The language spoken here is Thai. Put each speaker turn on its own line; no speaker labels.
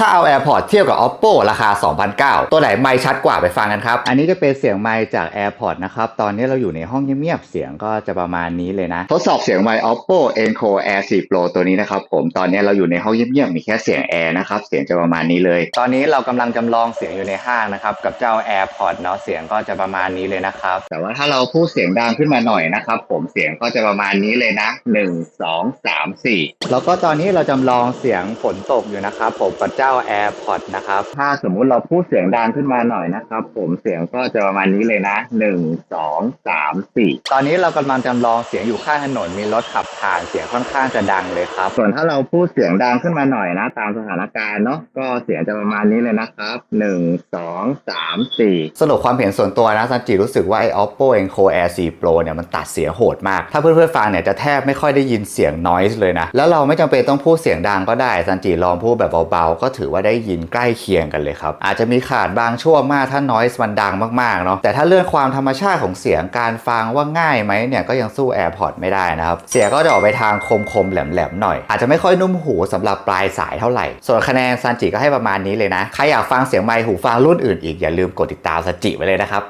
ถ้าเอา AirPods เทียบกับ Oppo ราคา 2,009ตัวไหนไมค์ชัดกว่าไปฟังกันครับ อันนี้จะเป็นเสียงไมค์จาก AirPods นะครับ ตอนนี้เราอยู่ในห้องเงียบๆ เสียงก็จะประมาณนี้เลยนะ ทดสอบเสียงไมค์ Oppo Encore Air 4 Pro ตัวนี้นะครับผม ตอนนี้เราอยู่ในห้องเงียบๆ มีแค่เสียงแอร์นะครับ เสียงจะประมาณนี้เลย ตอนนี้เรากำลังจำลองเสียงอยู่ในห้างนะครับ กับเจ้า AirPods เนาะ เสียงก็จะประมาณนี้เลยนะครับ แต่ว่าถ้าเราพูดเสียงดังขึ้นมาหน่อยนะครับผม เสียงก็จะประมาณนี้เลยนะ 1 2 3 4 แล้วก็ตอนนี้เราจำลองเสียงฝนตกอยู่นะครับผมกับเจ้า AirPods นะครับ ถ้าสมมุติเราพูดเสียงดังขึ้นมาหน่อยนะครับ ผมเสียงก็จะประมาณนี้เลยนะ1 2 3 4 ตอนนี้เรากำลังจำลองเสียงอยู่ข้างถนนมีรถขับผ่านเสียงค่อนข้างจะดังเลยครับ ส่วนถ้าเราพูดเสียงดังขึ้นมาหน่อยนะ ตามสถานการณ์เนาะก็เสียงจะประมาณนี้เลยนะครับ1 2 3 4 สรุปความเห็นส่วนตัวนะซันจิรู้สึกว่าไอ้ Oppo Enco Air 4 Pro เนี่ยมันตัดเสียงโหดมาก ถ้าเพื่อนๆฟังเนี่ยจะแทบไม่ค่อยได้ยินเสียง noise เลยนะแล้วเราไม่จำเป็นต้องพูดเสียงดังก็ได้ซันจิลองพูดแบบเบาๆก็ถือว่าได้ยินใกล้เคียงกันเลยครับ อาจจะมีขาดบางช่วงมากถ้าน้อยมันดังมากๆเนาะแต่ถ้าเรื่องความธรรมชาติของเสียงการฟังว่าง่ายไหมเนี่ยก็ยังสู้ AirPods ไม่ได้นะครับเสียงก็จะออกไปทางคมๆแหลมๆหน่อย อาจจะไม่ค่อยนุ่มหูสำหรับปลายสายเท่าไหร่ ส่วนคะแนนซันจิก็ให้ประมาณนี้เลยนะ ใครอยากฟังเสียงไมค์หูฟังรุ่นอื่นอีกอย่าลืมกดติดตามซันจิไว้เลยนะครับ